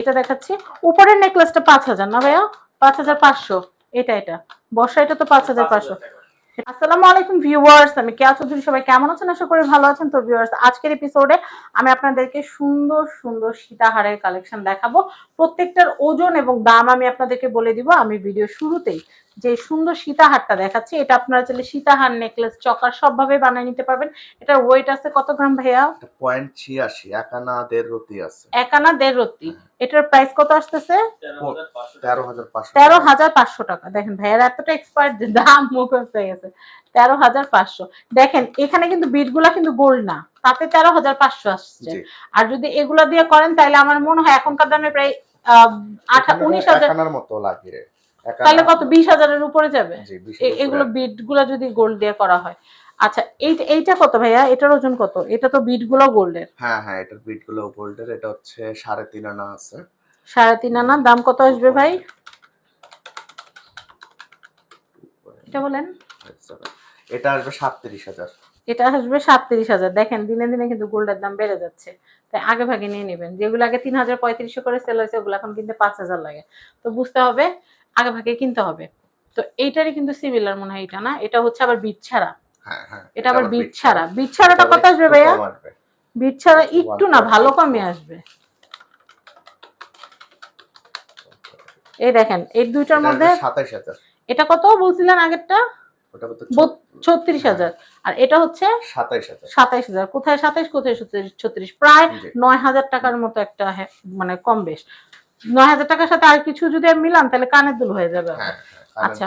এটা দেখাচ্ছি। উপরের নেকলেসটা পাঁচ হাজার না ভাইয়া? পাঁচ হাজার পাঁচশো। এটা এটা। বর্ষা এটা তো পাঁচ হাজার পাঁচশো। আসসালামু আলাইকুম ভিউয়ার্স আমি কেয়া চৌধুরী সবাই কেমন আছেন? আশা করি ভালো আছেন। তো ভিউয়ার্স আজকের এপিসোডে আমি আপনাদেরকে সুন্দর সুন্দর সীতাহারের কালেকশন দেখাবো। প্রত্যেকটার ওজন এবং দাম আমি আপনাদেরকে বলে দিব। আমি ভিডিও শুরুতেই যে সুন্দর সীতাহারটা দেখাচ্ছি এটা আপনারা চাইলে সীতাহার নেকলেস চকার সবভাবে বানিয়ে নিতে পারবেন। এটার ওয়েট আছে কত গ্রাম ভাইয়া? পয়েন্ট ছিয়াশি একানা দেড় রতি আছে। একানা দেড় রত্তি এটার প্রাইস কত আসতেছে? তেরো হাজার পাঁচশো টাকা। দেখেন ভাইয়ার এতটা এক্সপার্ট দাম মুখস্থ হয়ে গেছে। তেরো হাজার পাঁচশো। দেখেন এখানে কিন্তু বিটগুলা কিন্তু গোল্ড না। তাতে তেরো হাজার পাঁচশো আসছে। আর যদি এগুলা দিয়ে করেন তাহলে আমার মনে হয় এখনকার দামে প্রায় আহ, আঠা উনিশ হাজার মতো লাগে। তাহলে কত? বিশ হাজারের উপরে যাবে? এগুলো বিটগুলা যদি গোল্ড দিয়ে করা হয়। আচ্ছা এইটা এইটা কত ভাইয়া? এটার ওজন কত? এটা তো বিটগুলো গোল্ডের। হ্যাঁ হ্যাঁ এটার বিটগুলো গোল্ডের। এটা হচ্ছে সাড়ে তিন আনা আছে। সাড়ে তিন আনা। দাম কত আসবে ভাই? এটা বলেন। এটা আসবে সাতত্রিশ হাজার। এটা আসবে সাতত্রিশ হাজার। দেখেন দিনে দিনে কিন্তু গোল্ডের দাম বেড়ে যাচ্ছে। তাই আগে ভাগে নিয়ে নেবেন। যেগুলো আগে তিন হাজার পঁয়ত্রিশশো করে সেল হয়েছে ওগুলো এখন কিনতে পাঁচ হাজার লাগে। তো বুঝতে হবে আগে ভাগে কিনতে হবে। তো এইটারই কিন্তু সিমিলার মনে হয় এটা না? এটা হচ্ছে আবার বিট ছাড়া। হ্যাঁ হ্যাঁ এটা আবার বিট ছাড়া। বিট ছাড়াটা কত আসবে ভাইয়া? বিট ছাড়া একটু না ভালো কমে আসবে। এই দেখেন এই দুইটার মধ্যে এটা কত বলছিলেন আগেরটা? ছত্রিশ হাজার। আর এটা হচ্ছে সাতাইশ হাজার। কোথায় সাতাইশ কোথায় ছত্রিশ? প্রায় নয় হাজার টাকার মতো একটা হ্যাঁ, মানে কম বেশ। নয় হাজার টাকার সাথে আর কিছু যদি আমি মিলান তাহলে কানের দুল হয়ে যাবে। হ্যাঁ হ্যাঁ আচ্ছা।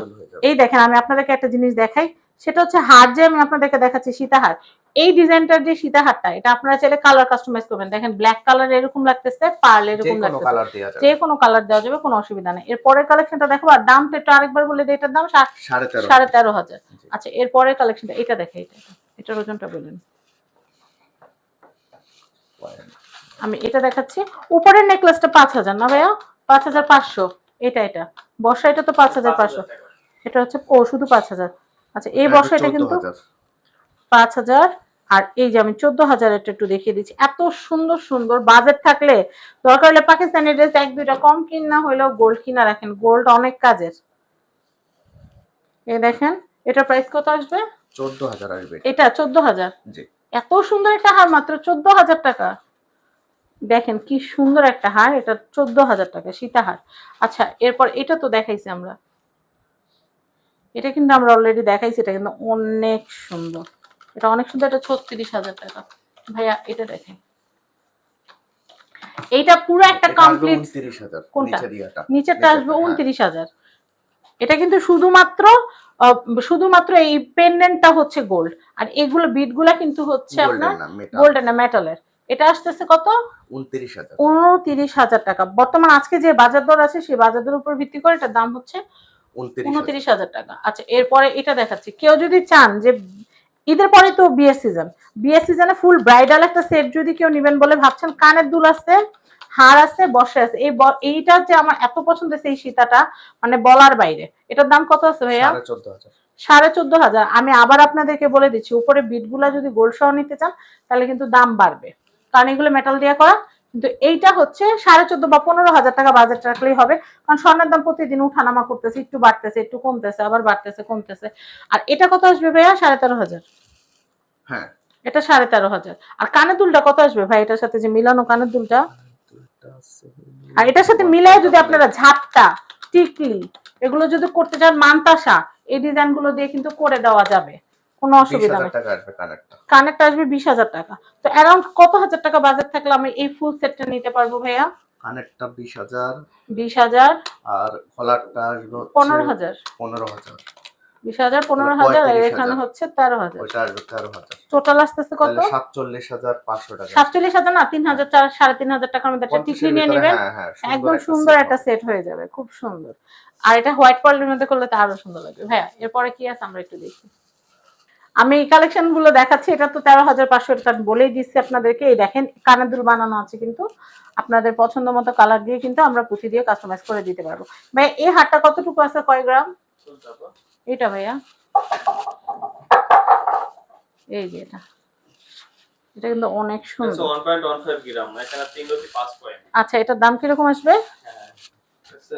এই দেখেন আমি আপনাদেরকে একটা জিনিস দেখাই। সেটা হচ্ছে হার যে আমি আপনাদেরকে দেখাচ্ছি সীতাহার। এই ডিজাইনটার যে সীতাহারটা এটা আপনারা চাইলে কালার কাস্টমাইজ করবেন। দেখেন ব্ল্যাক কালার এরকম লাগতেছে পার্ল এরকম লাগতেছে। যে কোনো কালার দেওয়া যাবে কোনো অসুবিধা নেই। এর পরের কালেকশনটা দেখো আর দামটা একটু আরেকবার বলে দিই এটার দাম সাড়ে তেরো হাজার। আচ্ছা এর পরের কালেকশনটা এটা দেখে এটা এটার ওজনটা বলেন। আমি এটা দেখাচ্ছি। উপরের নেকলেসটা পাঁচ হাজার না ভাইয়া? পাঁচ হাজার পাঁচশো। এটা এটা। বর্ষা এটা তো পাঁচ হাজার পাঁচশো। এটা হচ্ছে ও শুধু পাঁচ হাজার। আচ্ছা এই বর্ষা এটা কিন্তু পাঁচ হাজার। আর এই যে আমি চোদ্দ হাজার এটা একটু দেখিয়ে দিচ্ছি। এত সুন্দর সুন্দর বাজেট থাকলে দরকার হলে পাকিস্তানি ড্রেস এক দুইটা কম কিনা হইলেও গোল্ড কিনা রাখেন। গোল্ড অনেক কাজের। এই দেখেন এটা প্রাইস কত আসবে? চোদ্দ হাজার আসবে। এটা চোদ্দ হাজার। এত সুন্দর একটা হার মাত্র চোদ্দ হাজার টাকা। দেখেন কি সুন্দর একটা হার এটা চোদ্দ হাজার টাকা সীতাহার আচ্ছা এরপর এটা তো দেখাইছি আমরা। এটা কিন্তু আমরা অলরেডি দেখাইছি এটা কিন্তু অনেক সুন্দর। এটা অনেক সুন্দর এটা ছত্রিশ হাজার টাকা। ভাইয়া এটা দেখেন। এইটা পুরো একটা কমপ্লিট কোনটা? নিচের নিচেরটা আসবে হ্যাঁ। উনত্রিশ হাজার এটা কিন্তু শুধুমাত্র শুধুমাত্র এই পেন্ডেন্টটা হচ্ছে গোল্ড আর এগুলো বিটগুলা কিন্তু হচ্ছে আপনার গোল্ড না মেটালের এটা আসতেছে কত? উনত্রিশ হাজার। উনত্রিশ হাজার টাকা। বর্তমান আজকে যে বাজার দর আছে সেই বাজার দর উপর ভিত্তি করে এটার দাম হচ্ছে উনত্রিশ হাজার। টাকা। আচ্ছা এরপরে এটা দেখাচ্ছি। কেউ যদি চান যে ঈদের পরে তো বিয়ের সিজন বিয়ের সিজনে ফুল ব্রাইডাল একটা সেট যদি কেউ নিবেন বলে ভাবছেন কানের দুল আছে হার আছে বসে আছে এই এইটা যে আমার এত পছন্দ হয়েছে এই সীতাটা মানে বলার বাইরে এটার দাম কত আছে ভাইয়া? সাড়ে চোদ্দ হাজার। সাড়ে চোদ্দ হাজার। আমি আবার আপনাদেরকে বলে দিচ্ছি উপরে বিটগুলা যদি গোল্ড সহ নিতে চান তাহলে কিন্তু দাম বাড়বে। কারণ এগুলো মেটাল দিয়ে করা। কিন্তু এইটা হচ্ছে সাড়ে চোদ্দ বা পনেরো হাজার টাকা বাজেট রাখলেই হবে। কারণ স্বর্ণের দাম প্রতিদিন উঠানামা করতেছে একটু বাড়তেছে একটু কমতেছে আবার বাড়তেছে কমতেছে। আর এটা কত আসবে ভাইয়া? সাড়ে তেরো হাজার। হ্যাঁ। এটা সাড়ে তেরো হাজার। আর কানের দুলটা কত আসবে ভাই? এটার সাথে যে মিলানো কানের দুলটা? আর এটার সাথে মিলাই যদি আপনারা ঝাপটা টিকলি এগুলো যদি করতে চান মানতাসা এই ডিজাইনগুলো দিয়ে কিন্তু করে দেওয়া যাবে। কোনো অসুবিধা নেই। টাকা আসবে বিশ হাজার টাকা। তো অ্যারাউন্ড কত হাজার টাকা বাজেট থাকলে আমি এই ফুল সেটটা নিতে পারব ভাইয়া? কানেরটা বিশ হাজার। বিশ হাজার। আর কলারটা আসবে পনেরো হাজার। পনেরো হাজার। বিশ হাজার পনেরো হাজার আর এখানে হচ্ছে তেরো হাজার। ওইটা আসবে তেরো হাজার। টোটাল আসতেছে কত? সাতচল্লিশ হাজার পাঁচশো টাকা। সাতচল্লিশ হাজার না তিন হাজার চার সাড়ে তিন হাজার টাকার মধ্যে একটা টিকলি নিয়ে নেবেন। হ্যাঁ, হ্যাঁ, একদম সুন্দর একটা সেট হয়ে যাবে খুব সুন্দর। আর এটা হোয়াইট পার্লের মধ্যে করলে তো আরও সুন্দর লাগবে। ভাইয়া এরপরে কি আছে আমরা একটু দেখি। আমি এই কালেকশনগুলো দেখাচ্ছি এটা তো তেরো হাজার পাঁচশো টাকা বলেই দিচ্ছি আপনাদেরকে। এই দেখেন কানের দুল বানানো আছে কিন্তু। আপনাদের পছন্দ মতো কালার দিয়ে কিন্তু আমরা পুঁথি দিয়ে কাস্টমাইজ করে দিতে পারব। ভাই এই হারটা কতটুকু আছে? কয় গ্রাম? এটা ভাইয়া। এই যে এটা। এটা কিন্তু অনেক সুন্দর। পাঁচ আচ্ছা এটার দাম কীরকম আসবে? হ্যাঁ হচ্ছে এটার দাম হচ্ছে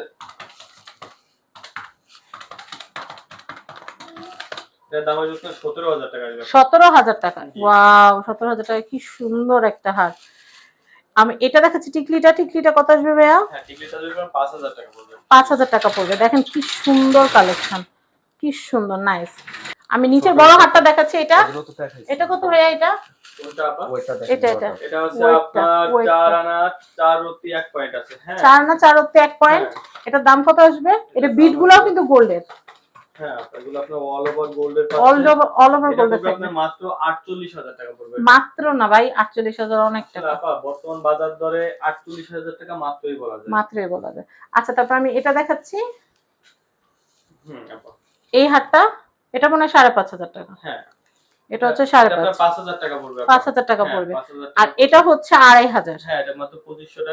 সতেরো হাজার টাকা আসবে সতেরো হাজার টাকা। ওয়াও সতেরো হাজার টাকা কি সুন্দর একটা হার। আমি এটা দেখাচ্ছি টিকলিটা টিকলিটা কত আসবে ভাইয়া? হ্যাঁ পাঁচ হাজার টাকা পড়বে। দেখেন কি সুন্দর কালেকশন কি সুন্দর নাইস আমি নিচের বড় হারটা দেখাচ্ছি এটা। এটা কত ভাইয়া এটা? কোনটা আপা? ওইটা এটা, চার আনা চার এক পয়েন্ট আছে হ্যাঁ। না চার এক পয়েন্ট এটার দাম কত আসবে? এটা বিট গুলাও কিন্তু গোল্ডের হ্যাঁ মাত্র না ভাই আটচল্লিশ হাজার অনেক টাকা। বর্তমান বাজার দরে আটচল্লিশ হাজার টাকা মাত্রই বলা যায়। মাত্রই বলা যায়। আচ্ছা তারপর আমি এটা দেখাচ্ছি। এই হারটা এটা মনে হয় সাড়ে পাঁচ হাজার টাকা। হ্যাঁ এটা হচ্ছে সাড়ে পাঁচ। হাজার টাকা পড়বে। পাঁচ হাজার টাকা পড়বে। আর এটা হচ্ছে আড়াই হাজার। হ্যাঁ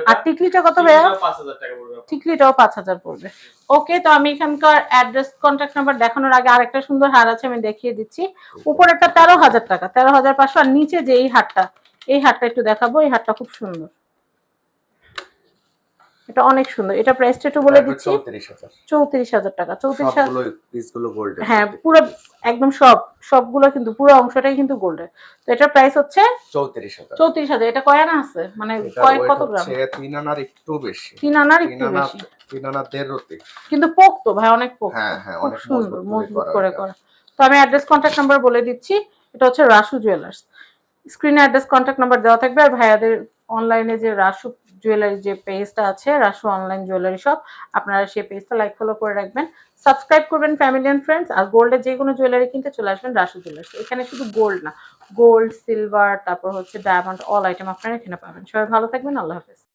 আর টিকলিটা কত ভাইয়া? টিকলিটাও পাঁচ হাজার টাকা পড়বে টিকলিটাও পাঁচ হাজার পড়বে। ওকে তো আমি এখানকার অ্যাড্রেস কন্ট্যাক্ট নাম্বার দেখানোর আগে আরেকটা সুন্দর হার আছে আমি দেখিয়ে দিচ্ছি। উপরেরটা তেরো হাজার টাকা তেরো হাজার পাঁচশো আর নিচে যে এই হারটা এই হারটা একটু দেখাবো এই হারটা খুব সুন্দর। এটা অনেক সুন্দর। এটা প্রাইসটা একটু বলে দিচ্ছি। 34,000 চৌত্রিশ হাজার টাকা চৌত্রিশ হাজার। সবগুলো পিসগুলো গোল্ড হ্যাঁ পুরো একদম সব সবগুলো কিন্তু পুরো অংশটাই কিন্তু গোল্ডের তো এটার প্রাইস হচ্ছে 34000 চৌত্রিশ হাজার। এটা কয় আনা আছে? মানে কয় কত গ্রাম? হচ্ছে তিন আনার একটু বেশি। তিন আনার একটু বেশি। তিন আনা দেড় রতি কিন্তু পোক্ত ভাই অনেক পোক্ত। হ্যাঁ হ্যাঁ অনেক সুন্দর মজবুত করে করে করা করা। তো আমি অ্যাড্রেস কন্ট্যাক্ট নাম্বার বলে দিচ্ছি। এটা হচ্ছে রাসু জুয়েলার্স স্ক্রিনে অ্যাড্রেস কন্ট্যাক্ট নাম্বার দেওয়া থাকবে আর ভাইয়াদের অনলাইনে যে রাসু জুয়েলারি যে পেজটা আছে রাসু অনলাইন জুয়েলারি শপ আপনারা সেই পেজটা লাইক ফলো করে রাখবেন। সাবস্ক্রাইব করবেন ফ্যামিলি অ্যান্ড ফ্রেন্ডস আর গোল্ডের যে কোনো জুয়েলারি কিনতে চলে আসবেন রাসু জুয়েলারি এখানে শুধু গোল্ড না গোল্ড সিলভার তারপর হচ্ছে ডায়মন্ড অল আইটেম আপনারা এখানে পাবেন। সবাই ভালো থাকবেন, আল্লাহ হাফেজ।